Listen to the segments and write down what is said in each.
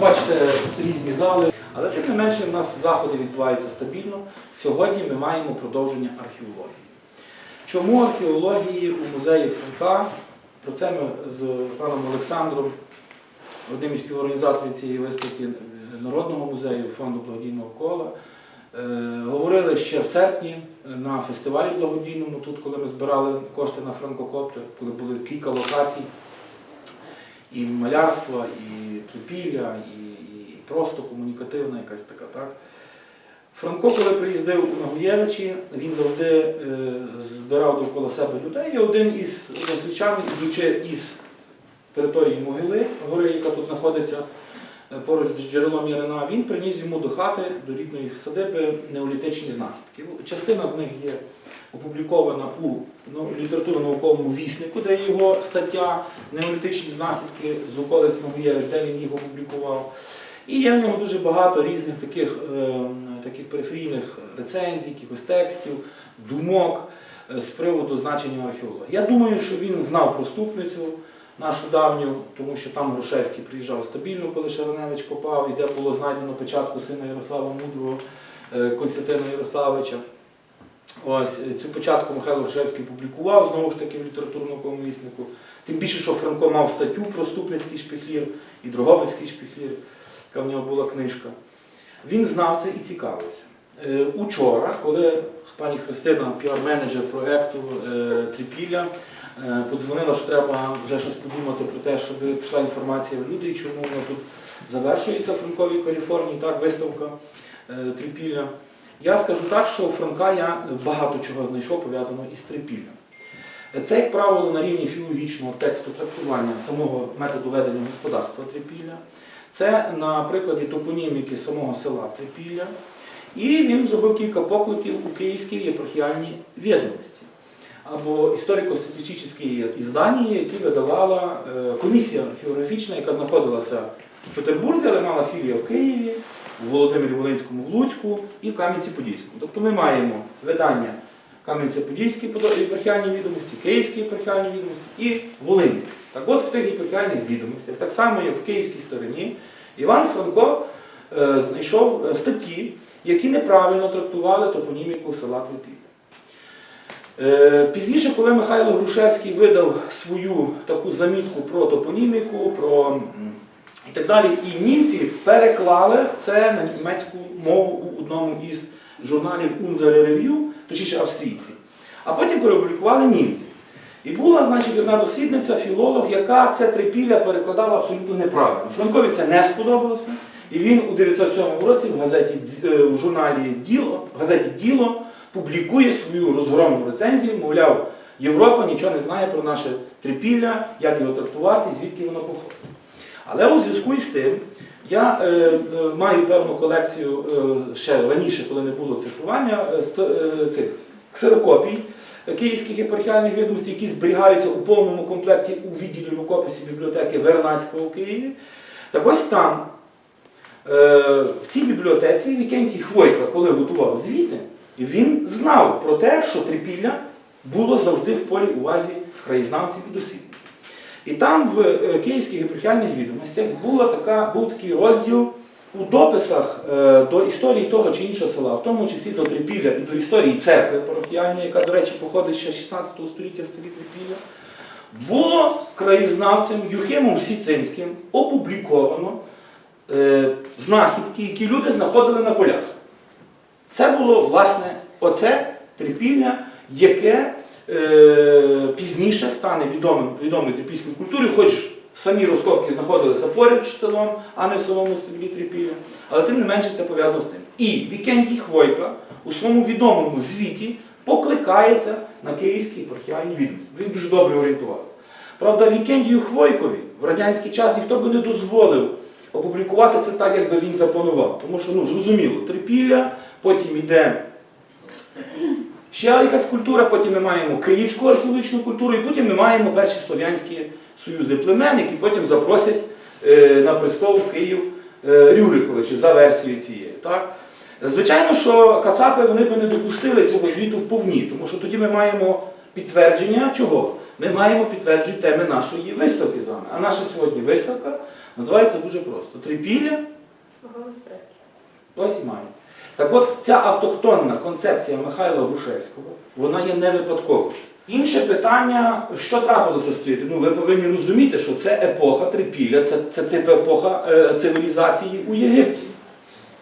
Бачите, різні зали, але тим не менше у нас заходи відбуваються стабільно. Сьогодні ми маємо продовження археології. Чому археології у музеї Франка? Про це ми з паном Олександром, одним із співорганізаторів цієї виставки е, Народного музею фонду благодійного кола, е, говорили ще в серпні на фестивалі благодійному, тут, коли ми збирали кошти на франкокоптер, коли були кілька локацій і малярства, і трипілля, і, і просто комунікативна якась така, так? Франко, коли приїздив у Нагуєвичі, він завжди е, збирав довкола себе людей. І один із досвідчан, ідучи із території могили, гори, яка тут знаходиться е, поруч з джерелом Ярина, він приніс йому до хати, до рідної садиби неолітичні знахідки. Частина з них є опублікована у ну, літературно-науковому віснику, де його стаття Неолітичні знахідки з околиць Нагуєвич, де він їх опублікував. І є в нього дуже багато різних таких, е, таких периферійних рецензій, якихось текстів, думок е, з приводу значення археології. Я думаю, що він знав про ступницю нашу давню, тому що там Грушевський приїжджав стабільно, коли Шароневич копав, і де було знайдено печатку сина Ярослава Мудрого е, Константина Ярославича. Ось е, цю початку Михайло Грушевський публікував знову ж таки в літературному віснику. Тим більше, що Франко мав статтю про ступницький шпіхлір і Дрогобицький шпіхлір, яка в нього була книжка. Він знав це і цікавився. Е, Учора, коли пані Христина, піар-менеджер проєкту е, Трипілля, подзвонила, що треба вже щось подумати про те, щоб пішла інформація в люди, чому вона тут завершується в Франковій Каліфорнії, так, виставка Трипілля. Я скажу так, що у Франка я багато чого знайшов пов'язано із трипіллям. Це, як правило, на рівні філологічного тексту трактування самого методу ведення господарства трипілля. Це на прикладі топоніміки самого села Трипілля. І він зробив кілька покликів у Київській єпархіальній відомості або історико-статистичні іздані, які видавала е, комісія археографічна, яка знаходилася в Петербурзі, але мала філія в Києві, в Володимирі Волинському, в Луцьку і в Кам'янці-Подільському. Тобто ми маємо видання Кам'янці-Подільські єпархіальні відомості, Київські єпархіальні відомості і Волинські. Так от в тих єпархіальних відомостях, так само як в Київській стороні, Іван Франко е, знайшов е, статті, які неправильно трактували топоніміку села Трипілля. Е, Пізніше, коли Михайло Грушевський видав свою таку замітку про топоніміку, про і так далі, і німці переклали це на німецьку мову у одному із журналів Unser Review, точніше австрійці, а потім переопублікували німці. І була, значить, одна дослідниця, філолог, яка це трипілля перекладала абсолютно неправильно. Франкові це не сподобалося. І він у 907 році в газеті е, в журналі Діло, в газеті Діло публікує свою розгромну рецензію, мовляв, Європа нічого не знає про наше трипілля, як його трактувати, звідки воно походить. Але у зв'язку із тим я е, е, маю певну колекцію е, ще раніше, коли не було цифрування, е, е, цих ксерокопій київських епархіальних відомостей, які зберігаються у повному комплекті у відділі рукописів бібліотеки Вернацького у Києві. Так ось там, е, в цій бібліотеці Вікентій Хвойка, коли готував звіти, він знав про те, що трипілля було завжди в полі увазі краєзнавців і дослідників. І там в е, Київських епархіальних відомостях була така, був такий розділ у дописах е, до історії того чи іншого села, в тому числі до Трипілля і до історії церкви парохіальної, яка, до речі, походить ще з 16 століття в селі Трипілля, було краєзнавцем Юхимом Сіцинським опубліковано е, знахідки, які люди знаходили на полях. Це було, власне, оце трипілля, яке пізніше стане відомим, відомою трипільською культурою, хоч самі розкопки знаходилися поряд з селом, а не в самому селі Трипілля. Але тим не менше це пов'язано з тим. І Вікентій Хвойка у своєму відомому звіті покликається на київські епархіальні відомості. Він дуже добре орієнтувався. Правда, Вікендію Хвойкові в радянський час ніхто би не дозволив опублікувати це так, як би він запланував. Тому що, ну, зрозуміло, трипілля, потім йде ще якась культура, потім ми маємо київську археологічну культуру, і потім ми маємо перші слов'янські союзи племен, які потім запросять е, на престол в Київ е, Рюриковичів за версією цієї. Так? Звичайно, що Кацапи вони би не допустили цього звіту вповні, тому що тоді ми маємо підтвердження чого? ми маємо підтверджувати теми нашої виставки з вами. А наша сьогодні виставка називається дуже просто: Трипілля Ось і має. Так от ця автохтонна концепція Михайла Грушевського, вона є не випадковою. Інше питання, що трапилося стоїти? Ну, ви повинні розуміти, що це епоха трипілля, це, це, це епоха е, цивілізації у Єгипті.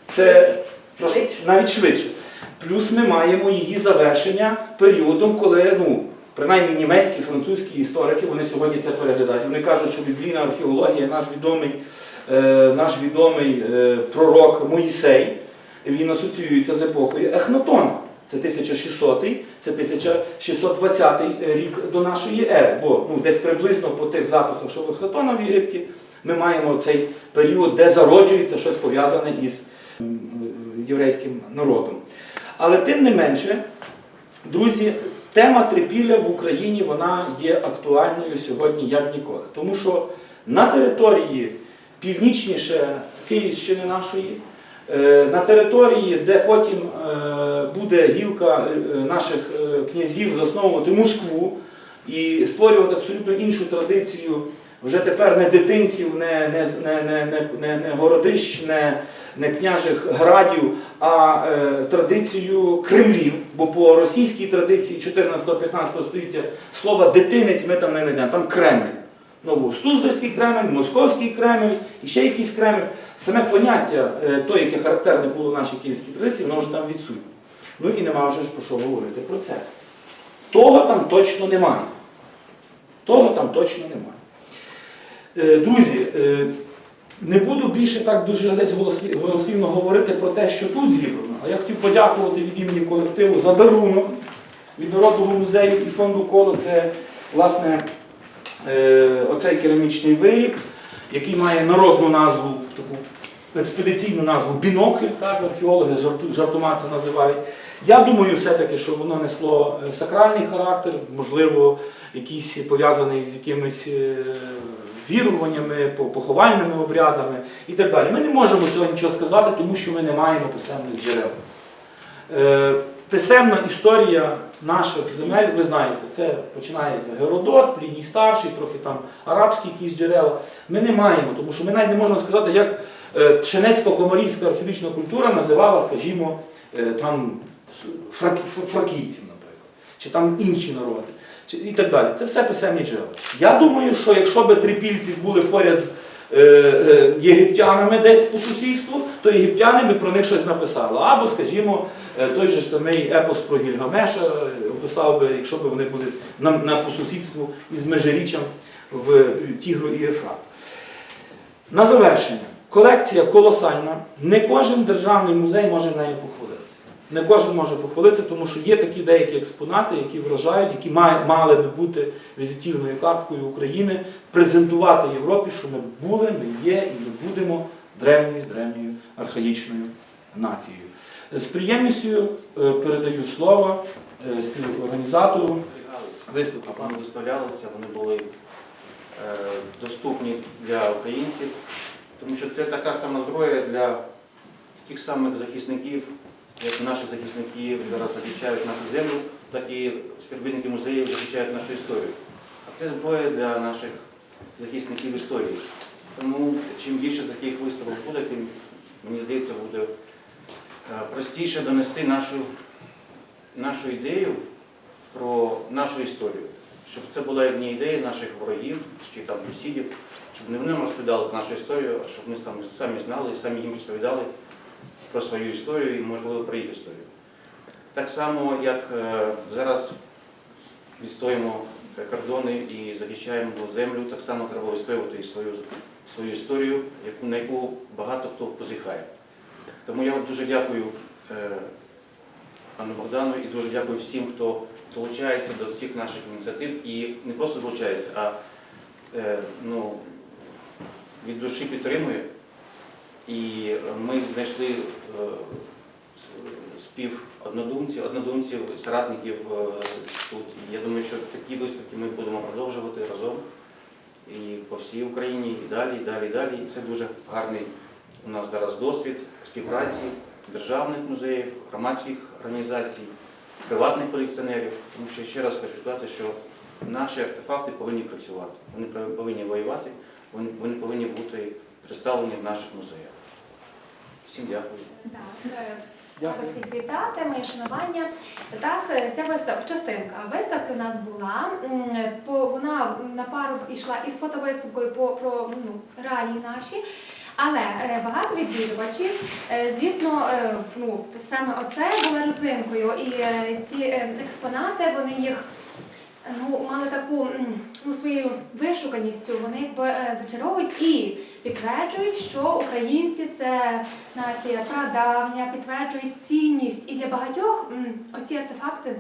Це прошу, навіть швидше. Плюс ми маємо її завершення періодом, коли ну, принаймні німецькі, французькі історики вони сьогодні це переглядають. Вони кажуть, що біблійна археологія, наш відомий, е, наш відомий е, пророк Моїсей, він асоціюється з епохою Ехнатона. Це 1600, це 1620 рік до нашої ери. Бо ну, десь приблизно по тих записах, що в Ехнатона в Єгипті, ми маємо цей період, де зароджується щось пов'язане із єврейським народом. Але тим не менше, друзі, тема трипілля в Україні вона є актуальною сьогодні як ніколи. Тому що на території північніше Київщини нашої, на території, де потім е, буде гілка е, наших е, князів засновувати Москву і створювати абсолютно іншу традицію вже тепер не дитинців, не, не, не, не, не, не, городищ, не, не княжих градів, а е, традицію Кремлів. Бо по російській традиції 14-15 століття слова дитинець ми там не знайдемо, там Кремль. Новостуздальський Кремль, Московський Кремль і ще якийсь Кремль. Саме поняття, е, то, яке характерне було в нашій київській традиції, воно вже там відсутнє. Ну і нема вже про що говорити про це. Того там точно немає. Того там точно немає. Е, Друзі, е, не буду більше так дуже десь голослівно говорити про те, що тут зібрано. А я хотів подякувати від імені колективу за дарунок від Народного музею і фонду коло. Це, власне, оцей керамічний виріб, який має народну назву, таку експедиційну назву бінокль, так, археологи жарту, жартома це називають. Я думаю, все-таки, що воно несло е, сакральний характер, можливо, якийсь пов'язаний з якимись е, віруваннями, поховальними обрядами і так далі. Ми не можемо цього нічого сказати, тому що ми не маємо писемних джерел. Е, Писемна історія наших земель, ви знаєте, це починається Геродот, Пліній старший, трохи там арабські якісь джерела. Ми не маємо, тому що ми навіть не можемо сказати, як е, Пшенецько-комарівська археологічна культура називала, скажімо, е, там фрак- фракійців, наприклад, чи там інші народи, і так далі. Це все писемні джерела. Я думаю, що якщо би трипільці були поряд з е, е, єгиптянами десь по сусідству, то єгиптяни би про них щось написали. Або, скажімо, е, той же самий епос про Гільгамеша е, описав би, якщо б вони були на, на по сусідству із Межиріччям в Тігру і Ефрат. На завершення. Колекція колосальна. Не кожен державний музей може нею похвалитися. Не кожен може похвалитися, тому що є такі деякі експонати, які вражають, які мають, мали би бути візитівною карткою України, презентувати Європі, що ми були, ми є і ми будемо древньою, древньою архаїчною нацією. З приємністю е, передаю слово е, співорганізатору виставки. Вони виставлялися, вони були е, доступні для українців, тому що це така сама зброя для таких самих захисників, як наші захисники зараз захищають нашу землю, так і співробітники музеїв захищають нашу історію. А це зброя для наших захисників історії. Тому чим більше таких виставок буде, тим, мені здається, буде простіше донести нашу, нашу ідею про нашу історію. Щоб це була не ідея наших ворогів чи там сусідів, щоб не вони розповідали нашу історію, а щоб ми самі, самі знали і самі їм розповідали про свою історію і, можливо, про їх історію. Так само, як е, зараз відстоїмо кордони і захищаємо землю, так само треба відстоювати свою, свою історію, на яку багато хто позіхає. Тому я дуже дякую е, пану Богдану і дуже дякую всім, хто долучається до всіх наших ініціатив і не просто долучається, а е, ну, від душі підтримує. І ми знайшли е, спів однодумців, однодумців, соратників тут. І я думаю, що такі виставки ми будемо продовжувати разом і по всій Україні, і далі, і далі, і далі. І це дуже гарний у нас зараз досвід співпраці державних музеїв, громадських організацій, приватних колекціонерів. Тому що ще раз хочу сказати, що наші артефакти повинні працювати. Вони повинні воювати, вони, повинні бути представлені в наших музеях. Всім дякую. Е, Дякую. всіх вітати, моє шанування. Так, е, ця виставка, частинка виставки у нас була. По, вона на пару йшла із фотовиставкою по про ну, реалії наші. Але е, багато відвідувачів, е, звісно, е, ну, саме оце було родзинкою. І ці експонати, вони їх ну, мали таку ну, своєю вишуканістю, вони якби зачаровують і підтверджують, що українці це нація прадавня, підтверджують цінність. І для багатьох оці артефакти,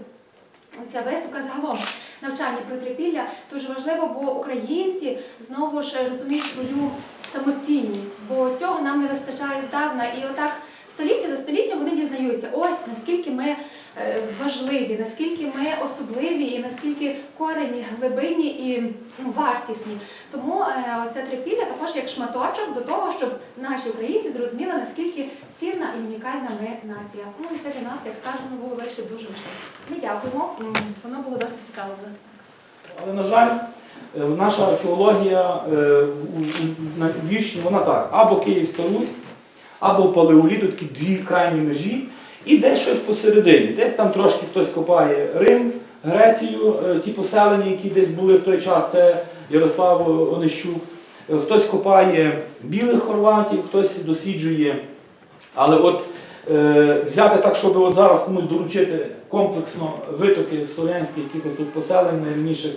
оця виставка загалом навчання про трипілля дуже важливо, бо українці знову ж розуміють свою самоцінність, бо цього нам не вистачає здавна. І отак століття за століттям вони дізнаються, ось наскільки ми е, важливі, наскільки ми особливі, і наскільки корені, глибинні і ну, вартісні. Тому е, оце трипілля також як шматочок до того, щоб наші українці зрозуміли, наскільки цінна і унікальна ми нація. Ну і це для нас, як сказано, було вище дуже важливо. Ми дякуємо. Воно було досить цікаво в нас. Але, на жаль, наша археологія е, на Львівщині, вона так, або Київська Русь, або палеоліту, такі дві крайні межі, і десь щось посередині. Десь там трошки хтось копає Рим, Грецію, е, ті поселення, які десь були в той час, це Ярослав Онищук. Е, Хтось копає білих хорватів, хтось досліджує. Але от е, взяти так, щоб от зараз комусь доручити комплексно витоки слов'янських якихось тут поселень найрівніших е,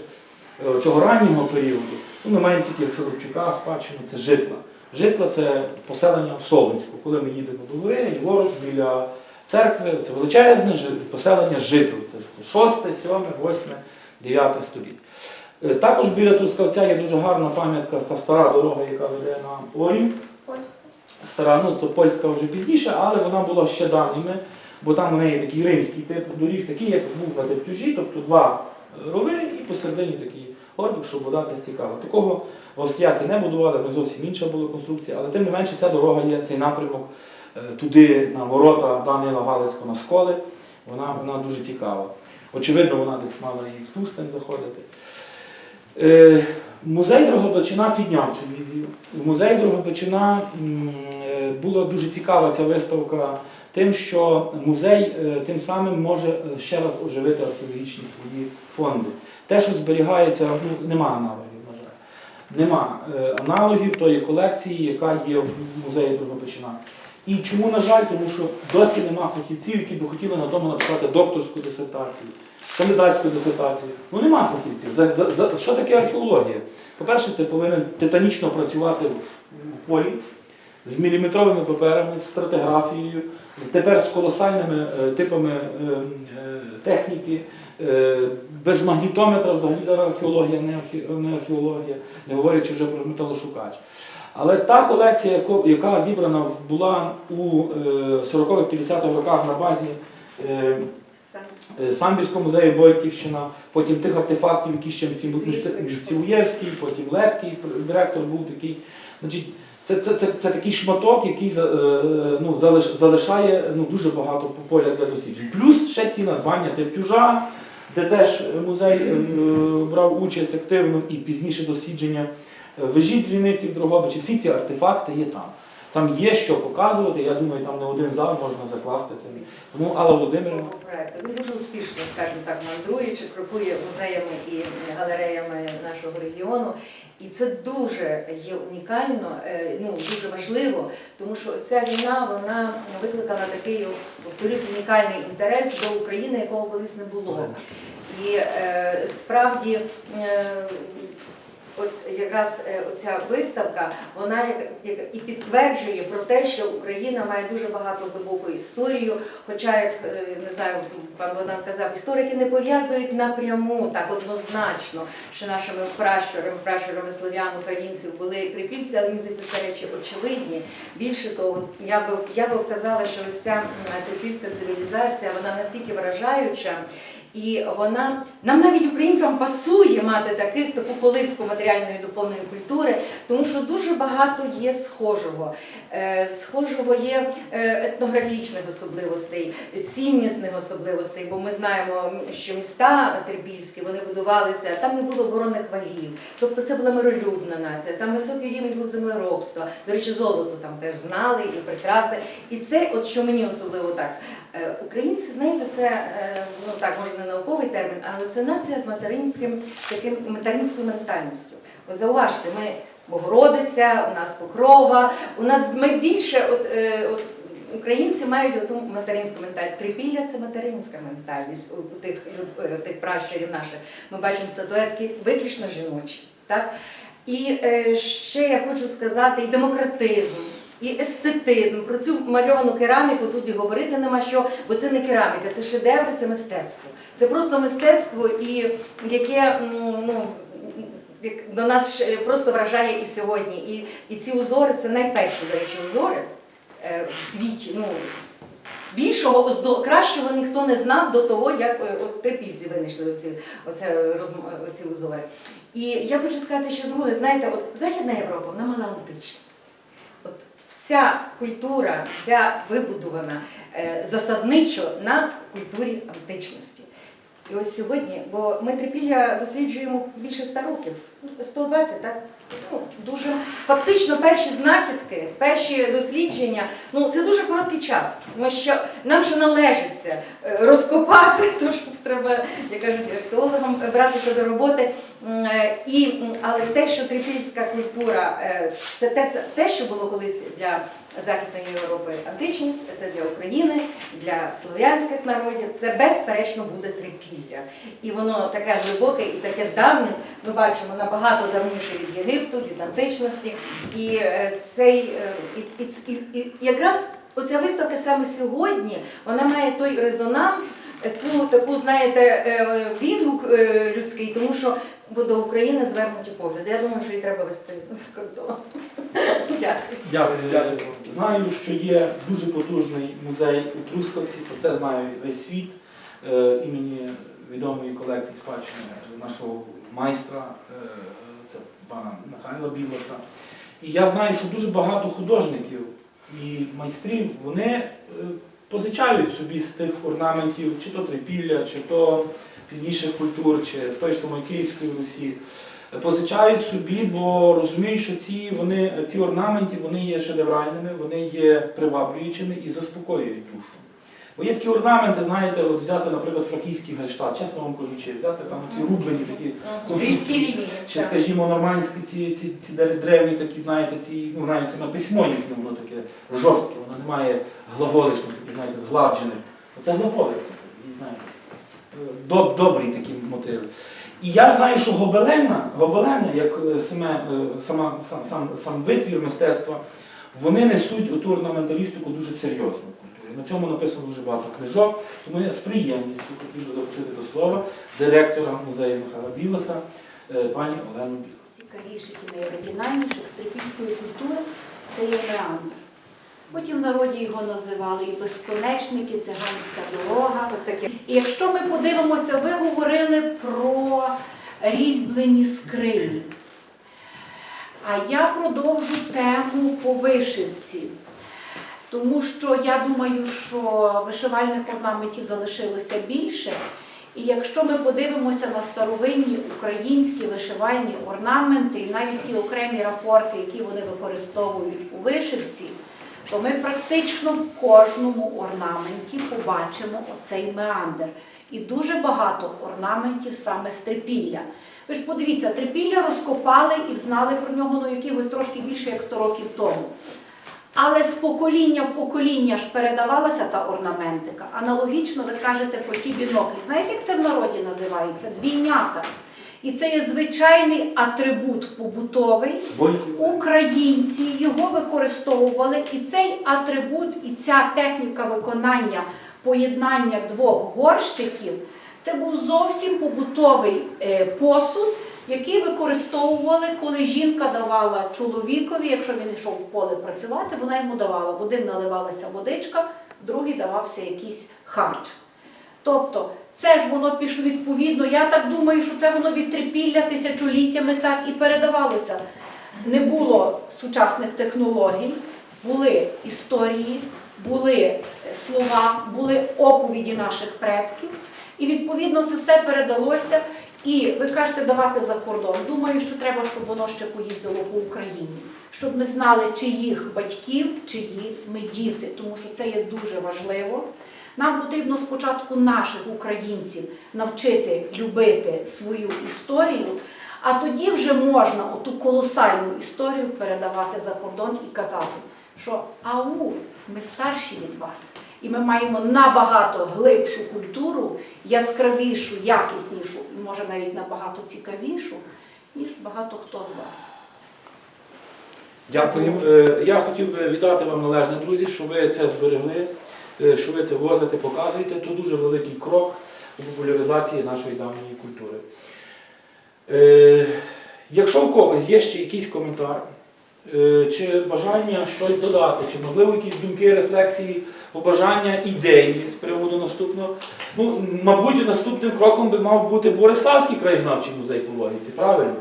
цього раннього періоду, ну, ми маємо тільки Филипчука, спадщину, це житла. Житла це поселення в Солонську. Коли ми їдемо до гори, ліворуч біля церкви, це величезне поселення житл. Це 6, 7, 8, 9 століття. Е, Також біля Трускавця є дуже гарна пам'ятка, та стара дорога, яка веде на Орім. Стара, ну то польська вже пізніше, але вона була ще давніми, бо там у неї такий римський тип доріг, такий, як був на Тептюжі, тобто два рови і посередині такий горбик, щоб вода це стікала. Такого австріяки не будували, ми зовсім інша була конструкція, але тим не менше ця дорога є, цей напрямок е, туди, на ворота Данила Галицького, на сколи, вона, вона дуже цікава. Очевидно, вона десь мала і в Тустань заходити. Е, Музей Дрогобичина підняв цю візію. В музеї Дрогобичина е, була дуже цікава ця виставка тим, що музей е, тим самим може е, ще раз оживити археологічні свої фонди. Те, що зберігається, ну, нема аналогів, на жаль. Нема е, аналогів тої колекції, яка є в музеї Дрогобичина. І чому, на жаль, тому що досі нема фахівців, які б хотіли на тому написати докторську дисертацію, кандидатську дисертацію. Ну нема фахівців. За, за, за, що таке археологія? По-перше, ти повинен титанічно працювати в, в полі з міліметровими паперами, з стратиграфією, тепер з колосальними е, типами е, е, техніки, без магнітометра взагалі зараз археологія, не, археологія, не говорячи вже про металошукач. Але та колекція, яка зібрана була у е, 40-50-х роках на базі Самбірського музею Бойківщина, потім тих артефактів, які ще Сівуєвський, потім Лепкий, директор був такий. Значить, це, це, це, це такий шматок, який е, ну, залиш, залишає ну, дуже багато поля для досліджень. Плюс ще ці надбання Тептюжа, де теж музей е, брав участь активно і пізніше дослідження е, вежі дзвіниці в Дрогобичі. Всі ці артефакти є там. Там є що показувати, я думаю, там не один зал можна закласти це. Тому Алла Володимирівна. Він дуже успішно, скажімо так, мандрує чи крокує музеями і галереями нашого регіону. І це дуже є унікально, е, ну дуже важливо, тому що ця війна вона викликала такий, повторюсь, унікальний інтерес до України, якого колись не було. І е, справді. От якраз е, оця виставка, вона як, як і підтверджує про те, що Україна має дуже багато глибоку історію. Хоча, як е, не знаю, пан Богдан казав, історики не пов'язують напряму так однозначно, що нашими пращурами, пращурами слов'ян, українців були трипільці, але мені здається, це речі очевидні. Більше того, я би я би вказала, що ось ця трипільська цивілізація, вона настільки вражаюча. І вона нам навіть українцям пасує мати таких таку колиску матеріальної духовної культури, тому що дуже багато є схожого. Е, Схожого є е, етнографічних особливостей, ціннісних особливостей, бо ми знаємо, що міста трипільські вони будувалися, там не було оборонних валів. Тобто це була миролюбна нація, там високий рівень був землеробства. До речі, золото там теж знали і прикраси. І це, от що мені особливо так. Е, Українці, знаєте, це е, ну так може не науковий термін, але це нація з материнським таким материнською ментальністю. Ось зауважте, ми Богородиця, у нас Покрова, у нас ми більше от, е, от Українці мають оту материнську ментальність. Трипілля це материнська ментальність у, тих, у тих пращурів наших. Ми бачимо статуетки виключно жіночі. Так? І ще я хочу сказати, і демократизм, і естетизм. Про цю мальовану кераміку тут і говорити нема що, бо це не кераміка, це шедеври, це мистецтво. Це просто мистецтво, і яке ну, до нас просто вражає і сьогодні. І, і ці узори це найперші, до речі, узори е, в світі. Ну, Більшого кращого ніхто не знав до того, як е, от трипільці винайшли оці, оце, розм- оці узори. І я хочу сказати ще друге, знаєте, от Західна Європа вона мала античність. Вся культура, вся вибудована е, засадничо на культурі античності. І ось сьогодні, бо ми трипілля досліджуємо більше 100 років, 120, так? Ну, дуже фактично перші знахідки, перші дослідження, ну це дуже короткий час. Ми ще, нам ще належиться е, розкопати, то що треба, як кажуть, археологам братися до роботи. Е, І, але те, що трипільська культура, е, це те, те, що було колись для Західної Європи античність, це для України, для слов'янських народів, це безперечно буде трипілля. І воно таке глибоке і таке давнє, ми бачимо набагато давніше від Єгипту, від античності. І е, цей е, і, і, і, якраз оця виставка саме сьогодні, вона має той резонанс, е, ту таку, знаєте, відгук людський, тому що бо до України звернуті погляди. Я думаю, що її треба вести за кордон. Дякую. Дякую. Знаю, що є дуже потужний музей у Трускавці, про це знає весь світ імені відомої колекції спадщини нашого майстра, е, це пана Михайла Білоса. І я знаю, що дуже багато художників і майстрів вони е, позичають собі з тих орнаментів, чи то трипілля, чи то пізніших культур, чи з тої ж самої Київської Русі. Позичають собі, бо розуміють, що ці, вони, ці орнаменти вони є шедевральними, вони є приваблюючими і заспокоюють душу. Бо є такі орнаменти, знаєте, от взяти, наприклад, фракійський гальштат, чесно вам кажучи, взяти там ті рублені такі Різкі чи, скажімо, нормандські ці, ці, ці древні такі, знаєте, ці, ну навіть саме письмо їхнє, воно таке жорстке, воно не має глаголичних, такі, знаєте, згладжених. Оце глаголиця, і знаєте, е, доб, добрі такі мотиви. І я знаю, що гобелена, гобелени, як е, саме, е, сама, сам, сам, сам витвір мистецтва, вони несуть оту орнаменталістику дуже серйозно. На цьому написано дуже багато книжок, тому я з приємністю хотів би запросити до слова директора музею Михайла Білоса, е, пані Олену Білос. цікавіших і найоригінальніших стрипільської культури це є Меандр. Потім в народі його називали і безконечник, і циганська дорога. І якщо ми подивимося, ви говорили про різьблені скрині. А я продовжу тему по вишивці. Тому що я думаю, що вишивальних орнаментів залишилося більше. І якщо ми подивимося на старовинні українські вишивальні орнаменти і навіть ті окремі рапорти, які вони використовують у вишивці, то ми практично в кожному орнаменті побачимо оцей меандр. І дуже багато орнаментів саме з трипілля. Ви ж подивіться, трипілля розкопали і взнали про нього ну, якихось трошки більше як 100 років тому. Але з покоління в покоління ж передавалася та орнаментика. Аналогічно ви кажете про ті біноклі. Знаєте, як це в народі називається? Двійнята. І це є звичайний атрибут побутовий. Українці його використовували, і цей атрибут, і ця техніка виконання поєднання двох горщиків, це був зовсім побутовий е, посуд, який використовували, коли жінка давала чоловікові, якщо він йшов в поле працювати, вона йому давала. В один наливалася водичка, в другий давався якийсь харч. Тобто Це ж воно пішло відповідно. Я так думаю, що це воно від трипілля тисячоліттями так і передавалося. Не було сучасних технологій, були історії, були е, слова, були оповіді наших предків. І відповідно це все передалося. І ви кажете давати за кордон. Думаю, що треба, щоб воно ще поїздило по Україні, щоб ми знали, чиїх батьків, чиї ми діти, тому що це є дуже важливо. Нам потрібно спочатку наших українців навчити любити свою історію, а тоді вже можна оту колосальну історію передавати за кордон і казати, що ау, ми старші від вас, і ми маємо набагато глибшу культуру, яскравішу, якіснішу, і може навіть набагато цікавішу, ніж багато хто з вас. Дякую. Е, Я хотів би віддати вам належне, друзі, що ви це зберегли, е, що ви це возите, показуєте. Це дуже великий крок у популяризації нашої давньої культури. Е, Якщо у когось є ще якийсь коментар, чи бажання щось додати, чи можливо якісь думки, рефлексії, побажання, ідеї з приводу наступного. Ну, мабуть, наступним кроком би мав бути Бориславський краєзнавчий музей по логіці, правильно?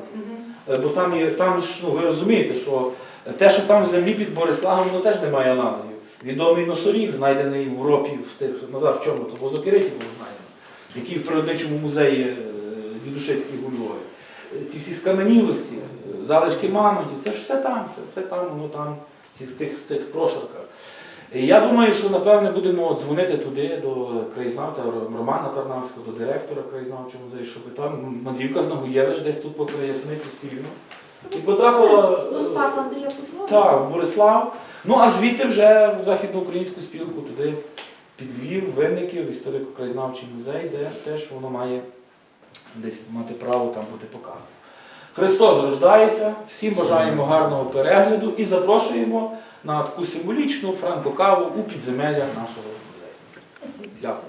Е, Бо там, там ж, ну, ви розумієте, що те, що там в землі під Бориславом, воно теж не має аналогів. Відомий носоріг, знайдений в Європі в тих, назад в чому то, в Озокериті був знайдений, який в природничому музеї е, Дідушецьких у Львові. Е, Ці всі скаменілості, е, залишки мамонтів, це ж все там, це все там, воно там, ці, в тих, в тих прошарках. І я думаю, що напевне будемо дзвонити туди до краєзнавця Романа Тарнавського, до директора краєзнавчого музею, щоб там Мандрівка Знагуєвич десь тут покраяснити сильно. І потрапила Ну, спас Андрія так, в Борислав. Ну а звідти вже в Західноукраїнську спілку, туди під Львів, Винників, історико-краєзнавчий музей, де теж воно має десь мати право там бути показано. Христос рождається, всім бажаємо гарного перегляду і запрошуємо на таку символічну франкокаву у підземеллях нашого музею. Дякую.